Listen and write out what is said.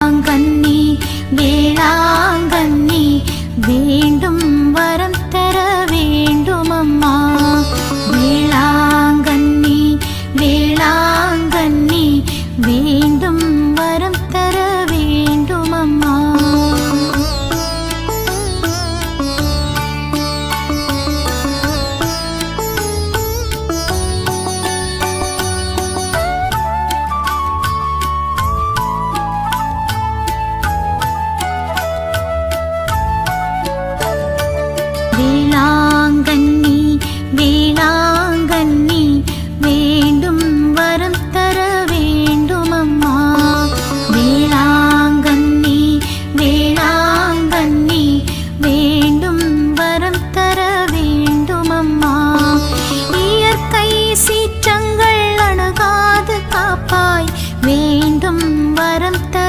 கண்ணி வேளாங்கண்ணி வேண்டும் வரம் தர வேண்டும் அம்மா வேளாங்கண்ணி வேளாங்கண்ணி வேண்டும் வேளாங்கண்ணி வேளாங்கண்ணி வேண்டும் வரம் தர வேண்டும் அம்மா வேளாங்கண்ணி வேளாங்கண்ணி வேண்டும் வரம் தர வேண்டும் அம்மா இயற்கை சீற்றங்கள் அணுகாது காப்பாய் வேண்டும் வரம் தர